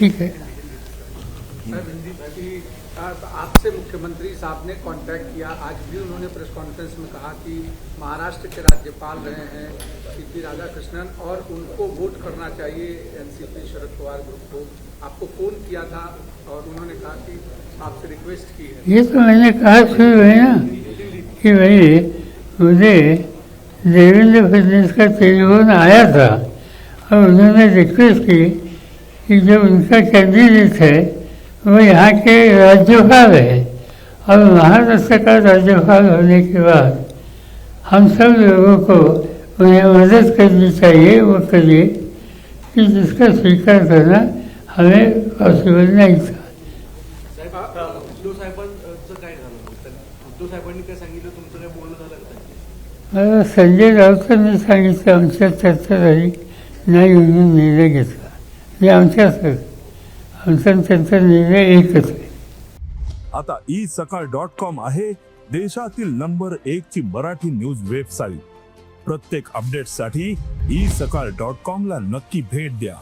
ठीक है। आपसे मुख्यमंत्री साहब ने कांटेक्ट किया। आज भी उन्होंने प्रेस कॉन्फ्रेंस में कहा कि महाराष्ट्र के राज्यपाल रहे हैं सीपी राधाकृष्णन और उनको वोट करना चाहिए एनसीपी शरद पवार ग्रुप को। आपको फ़ोन किया था और उन्होंने कहा कि आपसे रिक्वेस्ट की है। ये तो मैंने कहा शुरू है ना कि भाई मुझे देवेंद्र फडणवीस का टेलीफोन आया था और उन्होंने रिक्वेस्ट की कि जो उनका कैंडिडेट है वो यहाँ के राज्यपाल है और महाराष्ट्र का राज्यपाल होने के बाद हम सब लोगों को उन्हें मदद करनी चाहिए वो करिए कि जिसका स्वीकार करना हमें पॉसिबल नहीं था? मला संजय राऊतांनी सांगितलं आमच्या चर्चा झाली. नाही म्हणून निर्णय घेतला. हे आमच्याच आमचा त्यांचा निर्णय एकच आहे. आता ई सकाळ डॉट कॉम आहे देशातील नंबर एक ची मराठी न्यूज वेबसाईट. प्रत्येक अपडेटसाठी ई सकाळ डॉट कॉम ला नक्की भेट द्या.